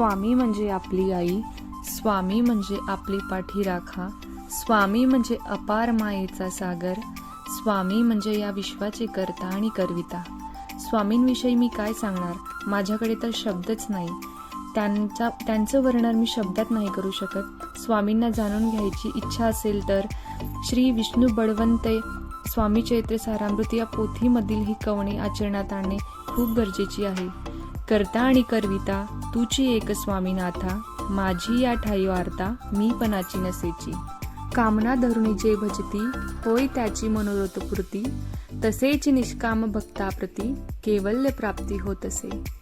स्वामी म्हणजे आपली आई स्वामी म्हणजे आपली पाठी राखा स्वामी म्हणजे अपार मायेचा सागर स्वामी म्हणजे या विश्वाचे करता आणि करविता. स्वामींविषयी मी काय सांगणार? माझ्याकडे तर शब्दच नाही. त्यांचा त्यांचं वर्णन मी शब्दात नाही करू शकत. स्वामींना जाणून घ्यायची इच्छा असेल तर श्री विष्णू बळवंते स्वामी चैत्र सारामृत या पोथीमधील ही कवणी आचरणात आणणे खूप गरजेची आहे. करता आणि करविता तुची एक स्वामीनाथा माझी या ठाई वार्ता मी पणाची नसेची. कामना धरुणी जे भजती होय त्याची मनोरथ पूर्ती तसेच निष्काम भक्ताप्रती केवल्य प्राप्ती होत असे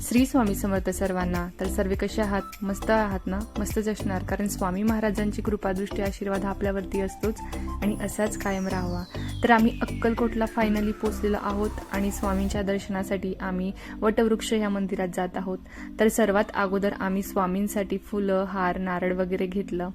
श्री स्वामी समर्थ सर्वांना तर सर्व कसे आहात? मस्त आहात ना? मस्तच असणार कारण स्वामी महाराजांची कृपादृष्टी आशीर्वाद आपल्यावरती असतोच आणि असाच कायम राहावा. तर आम्ही अक्कलकोटला फायनली पोचलेलो आहोत आणि स्वामींच्या दर्शनासाठी आम्ही वटवृक्ष या मंदिरात जात आहोत. तर सर्वात अगोदर आम्ही स्वामींसाठी फुलं हार नारळ वगैरे घेतलं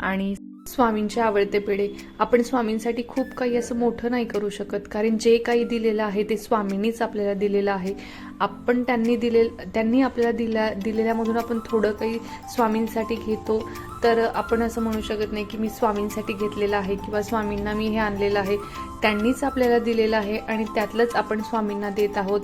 आणि स्वामींचे आवडते पेढे. आपण स्वामींसाठी खूप काही असं मोठं नाही करू शकत. कारण जे काही दिलेलं आहे ते स्वामींनीच आपल्याला दिलेलं आहे. आपण त्यांनी दिले त्यांनी आपल्याला दिल्या दिलेल्यामधून आपण थोडं काही स्वामींसाठी घेतो. तर आपण असं म्हणू शकत नाही की मी स्वामींसाठी घेतलेलं आहे किंवा स्वामींना मी हे आणलेलं आहे. त्यांनीच आपल्याला दिलेलं आहे आणि त्यातलंच आपण स्वामींना देत आहोत.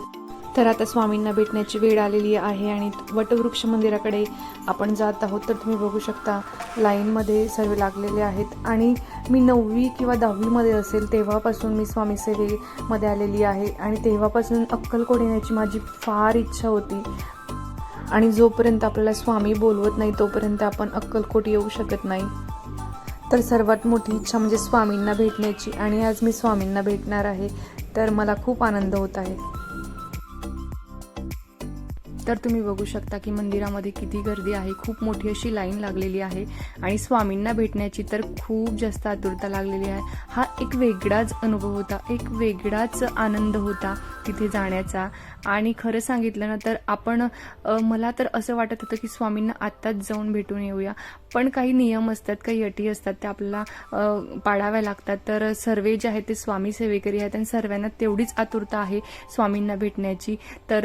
तर आता स्वामींना भेटण्याची वेळ आलेली आहे आणि वटवृक्ष मंदिराकडे आपण जात आहोत. तर तुम्ही बघू शकता लाईनमध्ये सर्व लागलेले आहेत. आणि मी नववी किंवा दहावीमध्ये असेल तेव्हापासून मी स्वामी सेवेमध्ये आलेली आहे. आणि तेव्हापासून अक्कलकोट येण्याची माझी फार इच्छा होती. आणि जोपर्यंत आपल्याला स्वामी बोलवत नाही तोपर्यंत आपण अक्कलकोट येऊ शकत नाही. तर सर्वात मोठी इच्छा म्हणजे स्वामींना भेटण्याची. आणि आज मी स्वामींना भेटणार आहे तर मला खूप आनंद होत आहे. तर तुम्ही बघू शकता की मंदिरामध्ये किती गर्दी आहे. खूप मोठी अशी लाईन लागलेली आहे आणि स्वामींना भेटण्याची तर खूप जास्त आतुरता लागलेली आहे. हा एक वेगळाच अनुभव होता एक वेगळाच आनंद होता तिथे जाण्याचा. आणि खरं सांगितलं ना तर आपण मला तर असं वाटत होतं की स्वामींना आत्ताच जाऊन भेटून येऊया. पण काही नियम असतात काही अटी असतात त्या आपल्याला पाळाव्या लागतात. तर सर्व जे आहेत ते स्वामी सेवेकरी आहेत आणि सर्वांना तेवढीच आतुरता आहे स्वामींना भेटण्याची. तर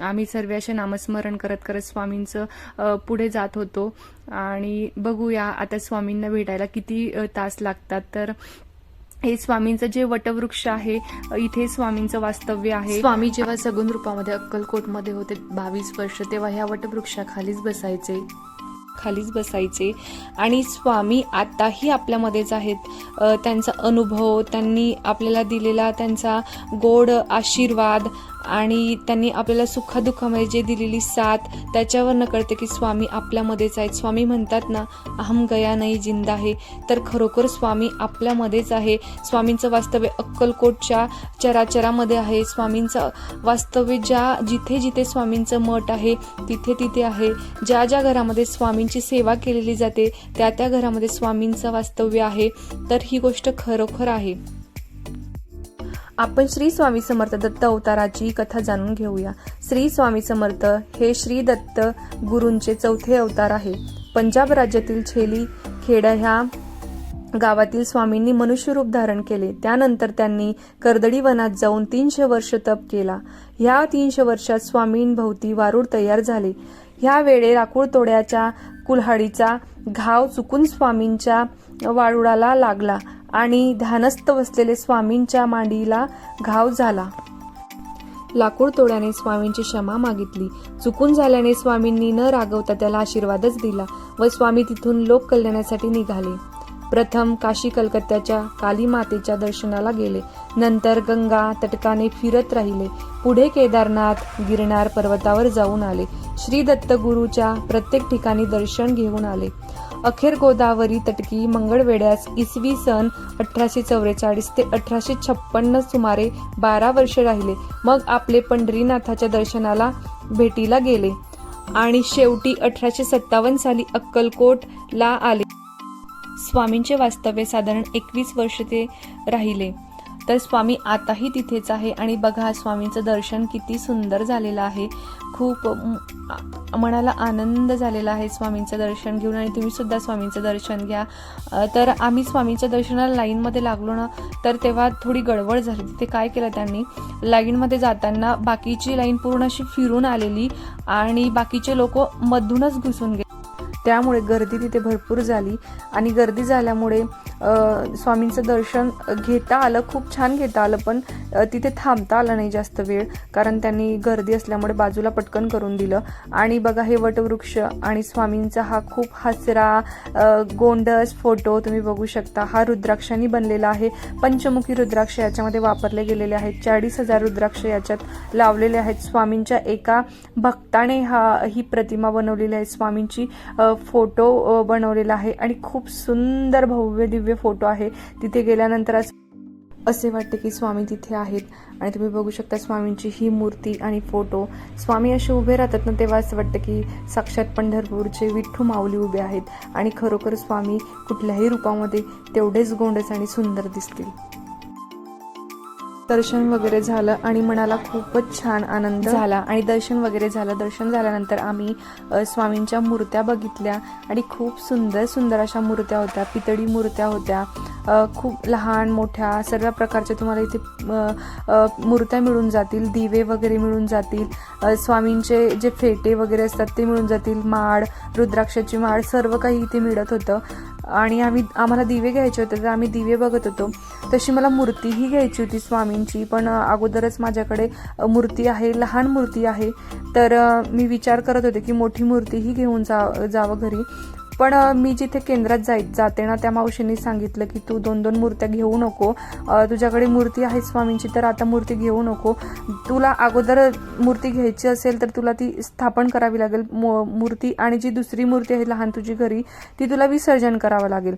आम्ही सर्व अशा नामस्मरण करत करत स्वामींचं पुढे जात होतो. आणि बघूया आता स्वामींना भेटायला किती तास लागतात. तर हे स्वामींचं जे वटवृक्ष आहे इथे स्वामींचं वास्तव्य आहे. स्वामी जेव्हा सगुण रूपामध्ये अक्कलकोटमध्ये होते बावीस वर्ष तेव्हा ह्या वटवृक्षाखालीच बसायचे. खालीच बसायचे. आणि स्वामी आताही आपल्यामध्येच आहेत. त्यांचा अनुभव त्यांनी आपल्याला दिलेला त्यांचा गोड आशीर्वाद आणि त्यांनी आपल्याला सुखादुःखामध्ये जे दिलेली साथ त्याच्यावरनं कळते की स्वामी आपल्यामध्येच आहेत. स्वामी म्हणतात ना अहम गया नाही जिंदा आहे तर खरोखर स्वामी आपल्यामध्येच आहे. स्वामींचं वास्तव्य अक्कलकोटच्या चराचरामध्ये आहे. स्वामींचं वास्तव्य ज्या जिथे जिथे स्वामींचं मठ आहे तिथे तिथे आहे. ज्या ज्या घरामध्ये स्वामींची सेवा केलेली जाते त्या त्या घरामध्ये स्वामींचं वास्तव्य आहे. तर ही गोष्ट खरोखर आहे. आपण श्री स्वामी समर्थ दत्त अवताराची कथा जाणून घेऊया. श्री स्वामी समर्थ हे श्री दत्त गुरूंचे चौथे अवतार आहे. पंजाब राज्यातील छेली खेड ह्या गावातील स्वामींनी मनुष्यरूप धारण केले. त्यानंतर त्यांनी कर्दळी वनात जाऊन तीनशे वर्ष तप केला. ह्या तीनशे वर्षात स्वामींभोवती वारूळ तयार झाले. ह्या वेळे राकुळ तोड्याच्या कुल्हाडीचा घाव चुकून स्वामींच्या वारुळाला लागला. आणि ध्यानस्थ बसलेले स्वामींच्या मांडीला घाव झाला. लाकूड तोड्याने स्वामींची क्षमा मागितली. चुकून झाल्याने स्वामींनी न रागवता त्याला आशीर्वादच दिला व स्वामी तिथून लोक कल्याणासाठी निघाले. प्रथम काशी कलकत्त्याच्या काली मातेच्या दर्शनाला गेले. नंतर गंगा तटकाने फिरत राहिले. पुढे केदारनाथ गिरनार पर्वतावर जाऊन आले. श्री दत्त गुरुच्या प्रत्येक ठिकाणी दर्शन घेऊन आले. अखेर गोदावरी तटकी मंगळवेड्यास इसवी सन अठराशे चौवेचाळीस ते अठराशे छप्पन्न सुमारे बारा वर्ष राहिले. मग आपले पंढरीनाथाच्या दर्शनाला भेटीला गेले. आणि शेवटी अठराशे सत्तावन्न साली अक्कलकोटला आले. स्वामींचे वास्तव्य साधारण एकवीस वर्ष ते राहिले. तर स्वामी आताही तिथेच आहे आणि बघा स्वामींचं दर्शन किती सुंदर झालेलं आहे. खूप मनाला आनंद झालेला आहे स्वामींचं दर्शन घेऊन आणि तुम्ही सुद्धा स्वामींचं दर्शन घ्या. तर आम्ही स्वामींच्या दर्शनाला लाईनमध्ये लागलो ना तर तेव्हा थोडी गडबड झाली. तिथे काय केलं त्यांनी? लाईनमध्ये जाताना बाकीची लाईन पूर्ण अशी फिरून आलेली आणि बाकीचे लोक मधूनच घुसून गेले. त्यामुळे गर्दी तिथे भरपूर झाली. आणि गर्दी झाल्यामुळे स्वामींचं दर्शन घेता आलं खूप छान घेता आलं पण तिथे थांबता आलं नाही जास्त वेळ कारण त्यांनी गर्दी असल्यामुळे बाजूला पटकन करून दिलं. आणि बघा हे वटवृक्ष आणि स्वामींचा हा खूप हसरा गोंडस फोटो तुम्ही बघू शकता. हा रुद्राक्षांनी बनलेला आहे. पंचमुखी रुद्राक्ष याच्यामध्ये वापरले गेलेले आहेत. चाळीस हजार रुद्राक्ष याच्यात लावलेले आहेत. स्वामींच्या एका भक्ताने हा ही प्रतिमा बनवलेली आहे. स्वामींची फोटो बनवलेला आहे. आणि खूप सुंदर भव्य दिव्य फोटो आहे. तिथे गेल्यानंतर असे वाटते की स्वामी तिथे आहेत. आणि तुम्ही बघू शकता स्वामींची ही मूर्ती आणि फोटो. स्वामी असे उभे राहतात ना तेव्हा असं वाटतं की साक्षात पंढरपूरचे विठ्ठू माऊली उभे आहेत. आणि खरोखर स्वामी कुठल्याही रूपामध्ये तेवढेच गोंडस आणि सुंदर दिसतील. दर्शन वगैरे झालं आणि मनाला खूपच छान आनंद झाला. आणि दर्शन वगैरे झालं. दर्शन झाल्यानंतर आम्ही स्वामींच्या मूर्त्या बघितल्या आणि खूप सुंदर सुंदर अशा मूर्त्या होत्या. पितळी मूर्त्या होत्या. खूप लहान मोठ्या सर्व प्रकारच्या तुम्हाला इथे मूर्त्या मिळून जातील. दिवे वगैरे मिळून जातील. स्वामींचे जे फेटे वगैरे असतात ते मिळून जातील. माळ रुद्राक्षाची माळ सर्व काही इथे मिळत होतं. आणि आम्ही आम्हाला दिवे घ्यायचे होते तर आम्ही दिवे बघत होतो. तशी मला मूर्तीही घ्यायची होती स्वामींची पण अगोदरच माझ्याकडे मूर्ती आहे लहान मूर्ती आहे. तर मी विचार करत होते की मोठी मूर्तीही घेऊन जा जावं घरी. पण मी जिथे केंद्रात जाय जाते ना त्या मावशींनी सांगितलं की तू दोन दोन मूर्त्या घेऊ नको. तुझ्याकडे मूर्ती आहे स्वामींची तर आता मूर्ती घेऊ नको. तुला अगोदर मूर्ती घ्यायची असेल तर तुला ती स्थापन करावी लागेल. मूर्ती आणि जी दुसरी मूर्ती आहे लहान तुझी घरी ती तुला विसर्जन करावं लागेल.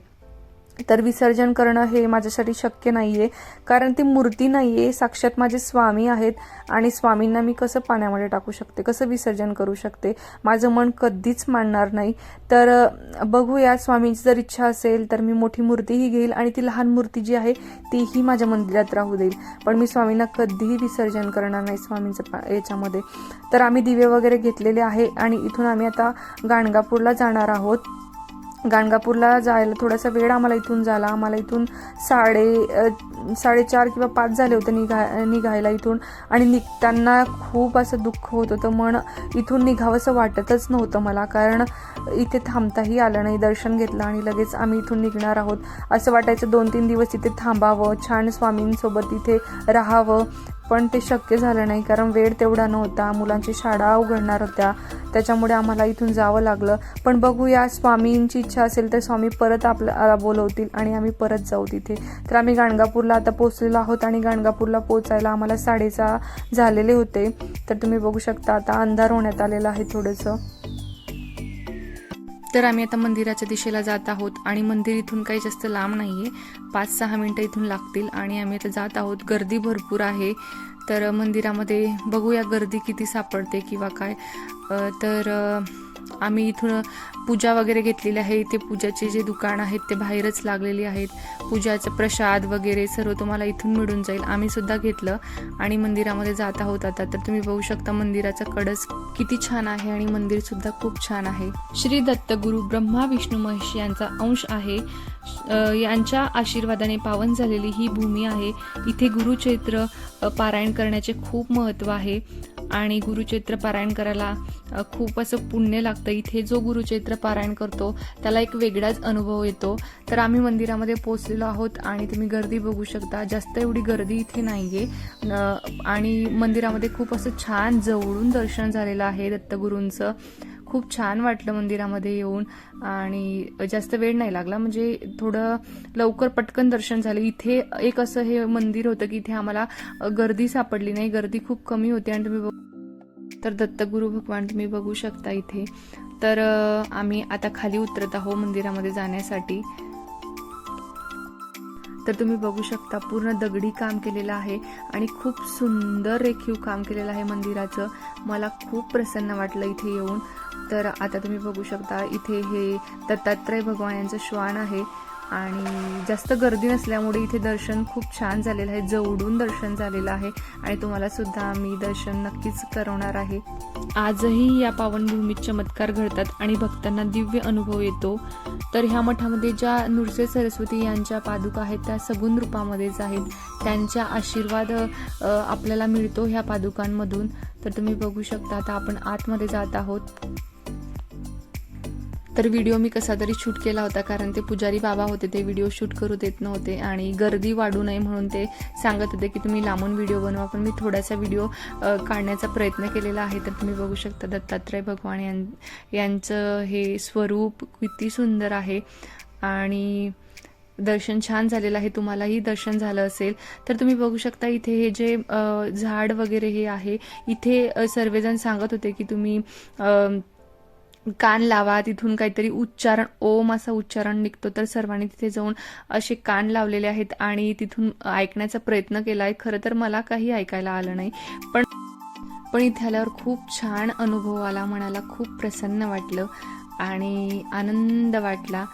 तर विसर्जन करणं हे माझ्यासाठी शक्य नाही आहे कारण ती मूर्ती नाही आहे साक्षात माझे स्वामी आहेत आणि स्वामींना मी कसं पाण्यामध्ये टाकू शकते कसं विसर्जन करू शकते? माझं मन कधीच मानणार नाही. तर बघूया स्वामींची जर इच्छा असेल तर मी मोठी मूर्तीही घेईल आणि ती लहान मूर्ती जी आहे तीही माझ्या मंदिरात राहू देईल. पण मी स्वामींना कधीही विसर्जन करणार नाही स्वामींचं पा- याच्यामध्ये. तर आम्ही दिवे वगैरे घेतलेले आहे आणि इथून आम्ही आता गाणगापूरला जाणार आहोत. गाणगापूरला जायला थोडासा वेळ आम्हाला इथून झाला. आम्हाला इथून साडे साडेचार किंवा पाच झाले होते निघा निघायला इथून. आणि निघताना खूप असं दुःख होत होतं. मन इथून निघावंसं वाटतच नव्हतं मला. कारण इथे थांबताही आलं नाही. दर्शन घेतलं आणि लगेच आम्ही इथून निघणार आहोत. असं वाटायचं दोन तीन दिवस इथे थांबावं. छान स्वामींसोबत इथे राहावं. पण ते शक्य झालं नाही कारण वेळ तेवढा नव्हता. मुलांची शाळा उघडणार होत्या. त्याच्यामुळे आम्हाला इथून जावं लागलं. पण बघूया स्वामींची इच्छा असेल तर स्वामी परत आपल्याला बोलवतील आणि आम्ही परत जाऊ तिथे. तर आम्ही गाणगापूरला आता पोचलेलो आहोत आणि गाणगापूरला पोचायला आम्हाला साडेसहा झालेले होते. तर तुम्ही बघू शकता आता अंधार होण्यात आलेला आहे थोडंसं. तर आम्ही आता मंदिराच्या दिशेला जात आहोत आणि मंदिर इथून काही जास्त लांब नाही आहे पाच सहा मिनटं इथून लागतील आणि आम्ही आता जात आहोत. गर्दी भरपूर आहे. तर मंदिरामध्ये बघूया गर्दी किती सापडते किंवा काय. तर आम्ही इथून पूजा वगैरे घेतलेली आहे. इथे पूजाचे जे दुकान आहेत ते बाहेरच लागलेले आहेत. पूजाचं प्रसाद वगैरे सर्व तुम्हाला इथून मिळून जाईल. आम्ही सुद्धा घेतलं आणि मंदिरामध्ये जात आहोत आता. तर तुम्ही बघू शकता मंदिराचा कडस किती छान आहे आणि मंदिर सुद्धा खूप छान आहे. श्री दत्त गुरु ब्रह्मा विष्णू महेश यांचा अंश आहे. यांच्या आशीर्वादाने पावन झालेली ही भूमी आहे. इथे गुरुचैत्र पारायण करण्याचे खूप महत्त्व आहे. आणि गुरुचैत्र पारायण करायला खूप असं पुण्य लागतं. इथे जो गुरुचैत्र पारायण करतो त्याला एक वेगळाच अनुभव येतो. तर आम्ही मंदिरामध्ये पोचलेलो आहोत आणि तुम्ही गर्दी बघू शकता. जास्त एवढी गर्दी इथे नाही आहे आणि मंदिरामध्ये खूप असं छान जवळून दर्शन झालेलं आहे दत्तगुरूंचं. खूप छान वाटलं मंदिरामध्ये येऊन. आणि जास्त वेळ नाही लागला. म्हणजे थोडं लवकर पटकन दर्शन झालं. इथे एक असं हे मंदिर होतं की इथे आम्हाला गर्दी सापडली नाही. गर्दी खूप कमी होती आणि तुम्ही बघ- तर दत्तगुरु भगवान तुम्ही बघू शकता इथे. तर आम्ही आता खाली उतरत आहो मंदिरामध्ये जाण्यासाठी. तर तुम्ही बघू शकता पूर्ण दगडी काम केलेलं आहे आणि खूप सुंदर रेखीव काम केलेलं आहे मंदिराचं. मला खूप प्रसन्न वाटलं इथे येऊन. तर आता तुम्ही बघू शकता इथे हे दत्तात्रय भगवान यांचं श्वान आहे. आणि जास्त गर्दी नसल्यामुळे इथे दर्शन खूप छान झालेलं आहे. जवळून दर्शन झालेलं आहे आणि तुम्हाला सुद्धा आम्ही दर्शन नक्कीच करवणार आहे. आजही या पावनभूमीत चमत्कार घडतात आणि भक्तांना दिव्य अनुभव येतो. तर ह्या मठामध्ये ज्या नृत्य सरस्वती यांच्या पादुका आहेत त्या सगुण रूपामध्येच आहेत. त्यांच्या आशीर्वाद आपल्याला मिळतो ह्या पादुकांमधून. तर तुम्ही बघू शकता आता आपण आतमध्ये जात आहोत. तर व्हिडिओ मी कसा तरी शूट केला होता कारण ते पुजारी बाबा होते ते व्हिडिओ शूट करू देत नव्हते आणि गर्दी वाढू नये म्हणून ते सांगत होते की तुम्ही लांबून व्हिडिओ बनवा पण मी थोडासा व्हिडिओ काढण्याचा प्रयत्न केलेला आहे. तर तुम्ही बघू शकता दत्तात्रय भगवान यां यांचं हे स्वरूप किती सुंदर आहे. आणि दर्शन छान झालेलं आहे. तुम्हालाही दर्शन झालं असेल. तर तुम्ही बघू शकता इथे हे जे झाड वगैरे हे आहे इथे सर्वजण सांगत होते की तुम्ही कान लावा तिथून काहीतरी उच्चारण ओम असा उच्चारण निघतो. तर सर्वांनी तिथे जाऊन असे कान लावलेले आहेत आणि तिथून ऐकण्याचा प्रयत्न केला आहे खरं तर मला काही ऐकायला आलं नाही पण पण इथे आल्यावर खूप छान अनुभव आला मनाला खूप प्रसन्न वाटलं आणि आनंद वाटला.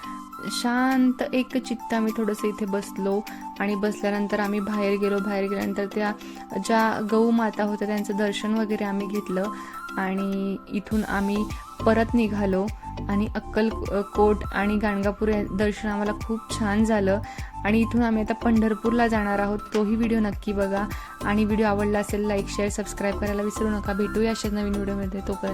शांत एक चित्त आम्ही थोडंसं इथे बसलो. आणि बसल्यानंतर आम्ही बाहेर गेलो. बाहेर गेल्यानंतर त्या ज्या गऊ माता होत्या त्यांचं दर्शन वगैरे आम्ही घेतलं आणि इथून आम्ही परत निघालो आणि अक्कलकोट आणि गाणगापूर दर्शन आम्हाला खूप छान झालं. आणि इथून आम्ही आता पंढरपूरला जाणार आहोत. तोही व्हिडिओ नक्की बघा. आणि व्हिडिओ आवडला असेल लाईक शेअर सबस्क्राईब करायला विसरू नका. भेटूया अशाच नवीन व्हिडिओमध्ये. तोपर्यंत